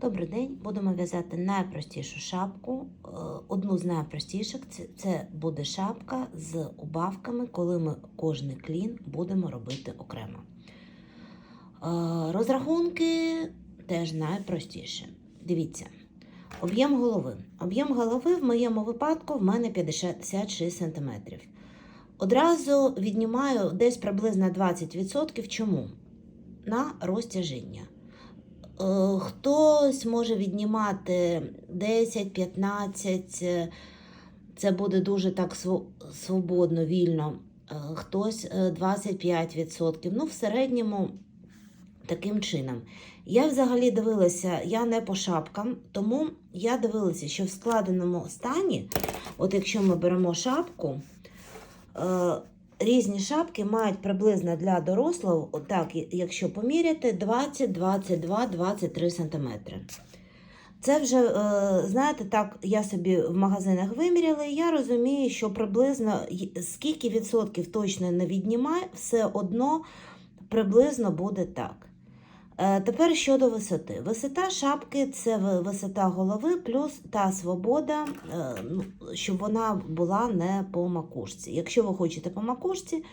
Добрий день, будемо в'язати найпростішу шапку. Е, Одну з найпростіших це, буде шапка з убавками, коли ми кожний клін будемо робити окремо. Е, Розрахунки теж найпростіше. Дивіться, об'єм голови. Об'єм голови в моєму випадку в мене 56 см. Одразу віднімаю десь приблизно 20%. Чому? На розтяжіння. Е, Хтось може віднімати 10-15, е, це буде дуже так свободно, вільно. Е, Хтось е, 25%. Ну, в середньому таким чином. Я взагалі дивилася, я не по шапкам, тому я дивилася, що в складеному стані, от якщо ми беремо шапку, різні шапки мають приблизно для дорослого, отак, якщо поміряти, 20, 22, 23 см. Це вже, е, знаєте, так, я собі в магазинах виміряла, і я розумію, що приблизно скільки відсотків точно не віднімає, все одно приблизно буде так. Е, Тепер щодо висоти. Висота шапки це висота голови плюс та свобода, е, ну, щоб вона була не по макушці. Якщо ви хочете по макушці,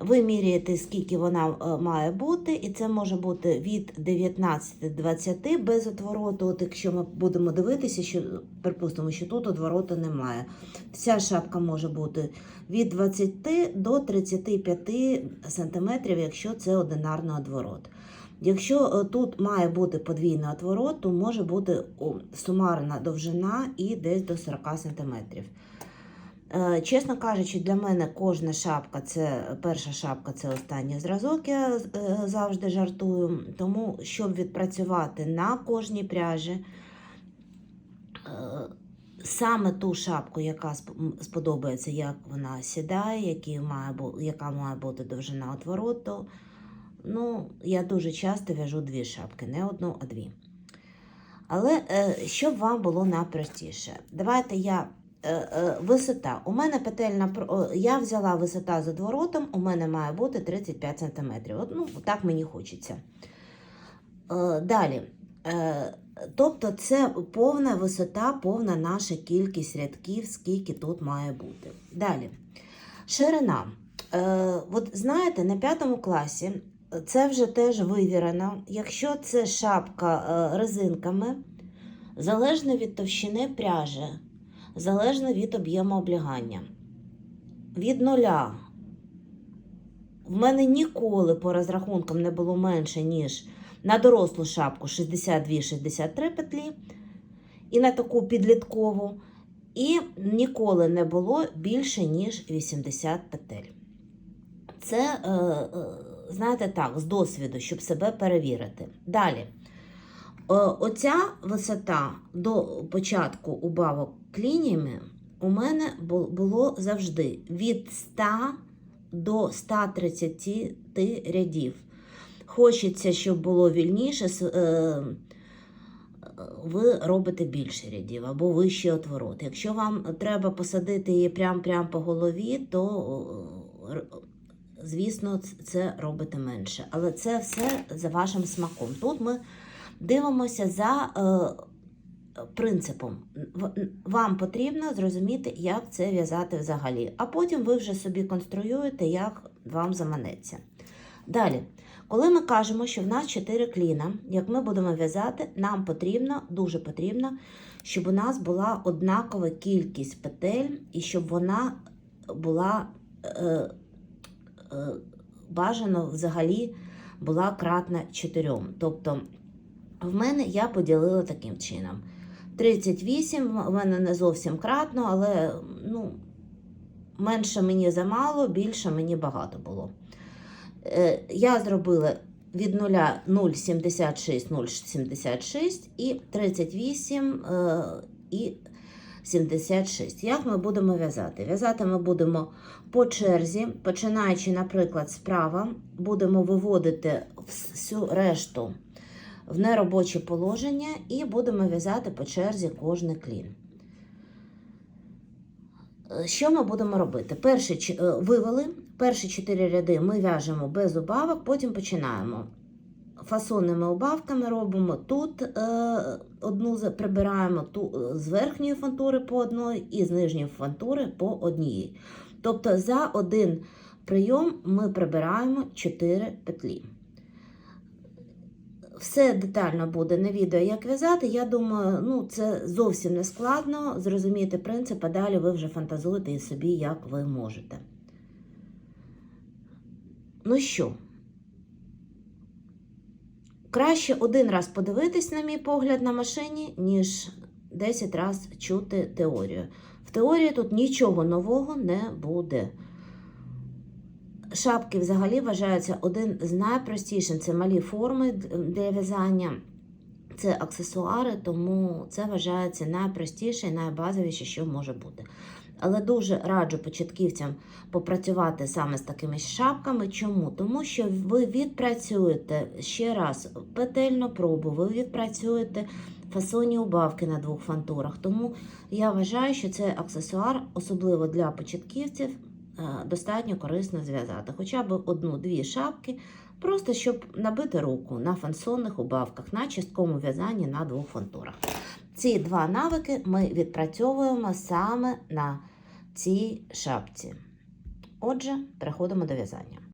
ви міряєте, скільки вона е, має бути, і це може бути від 19 до 20 без отвороту. От якщо ми будемо дивитися, що припустимо, що тут отвороту немає. Вся шапка може бути від 20 до 35 см, якщо це одинарний отворот. Якщо е, тут має бути подвійний отворот, то може бути сумарна довжина і десь до 40 см. Е, Чесно кажучи, для мене кожна шапка це перша шапка це останній зразок. Я е, завжди жартую. Тому, щоб відпрацювати на кожній пряжі, саме ту шапку, яка сподобається, як вона сідає, яка має бути довжина отвороту. Ну, я дуже часто в'яжу дві шапки, не одну, а дві. Але е, щоб вам було найпростіше, давайте я е, е, висота. У мене петельна я взяла висота з отворотом, у мене має бути 35 см. От, ну, так мені хочеться. Далі. Тобто це повна висота, повна наша кількість рядків, скільки тут має бути. Далі. Ширина. От знаєте, на п'ятому класі це вже теж вивірено. Якщо це шапка е, резинками, залежно від товщини пряжі, залежно від об'єму облягання. Від нуля. В мене ніколи по розрахункам не було менше, ніж на дорослу шапку 62-63 петлі, і на таку підліткову, і ніколи не було більше, ніж 80 петель. Це, е, е, знаєте, так, з досвіду, щоб себе перевірити. Далі. Е, Оця висота до початку убавок клініями у мене було завжди від 100 до 130 рядів. Хочеться, щоб було вільніше, е, ви робите більше рядів або вищий отворот. Якщо вам треба посадити її прямо-прямо по голові, то, р- звісно, це робите менше. Але це все за вашим смаком. Тут ми дивимося за е, принципом. Вам потрібно зрозуміти, як це в'язати взагалі, а потім ви вже собі конструюєте, як вам заманеться. Далі, коли ми кажемо, що в нас 4 кліна, як ми будемо в'язати, нам потрібно, дуже потрібно, щоб у нас була однакова кількість петель і щоб вона була е, бажано взагалі була кратна 4. Тобто в мене я поділила таким чином. 38 в мене не зовсім кратно, але ну, менше мені замало, більше мені багато було. Е, Я зробила від 0 0,76, 0,76 і 38 е, і 76. Як ми будемо в'язати? В'язати ми будемо по черзі, починаючи, наприклад, справа, будемо виводити всю решту в неробоче положення і будемо в'язати по черзі кожний клін. Що ми будемо робити? Перші е, вивели, перші чотири ряди ми в'яжемо без убавок, потім починаємо. Фасонними убавками робимо тут е, одну прибираємо ту, з верхньої фантури по одної і з нижньої фантури по одній. Тобто за один прийом ми прибираємо 4 петлі. Все детально буде на відео, як в'язати. Я думаю, ну, це зовсім не складно. Зрозуміти принцип, а далі ви вже фантазуєте і собі, як ви можете. Ну що, краще один раз подивитись, на мій погляд, на машині, ніж 10 раз чути теорію. В теорії тут нічого нового не буде. Шапки взагалі вважаються один з найпростіших. Це малі форми для в'язання, це аксесуари, тому це вважається найпростіше і найбазовіше, що може бути. Але дуже раджу початківцям попрацювати саме з такими шапками. Чому? Тому що ви відпрацюєте ще раз петельну пробу, ви відпрацюєте фасонні убавки на двох фантурах. Тому я вважаю, що цей аксесуар, особливо для початківців, е, достатньо корисно зв'язати. Хоча б одну-дві шапки, просто щоб набити руку на фансонних убавках, на частковому в'язанні на двох фантурах. Ці два навики ми відпрацьовуємо саме на цій шапці. Отже, переходимо до в'язання.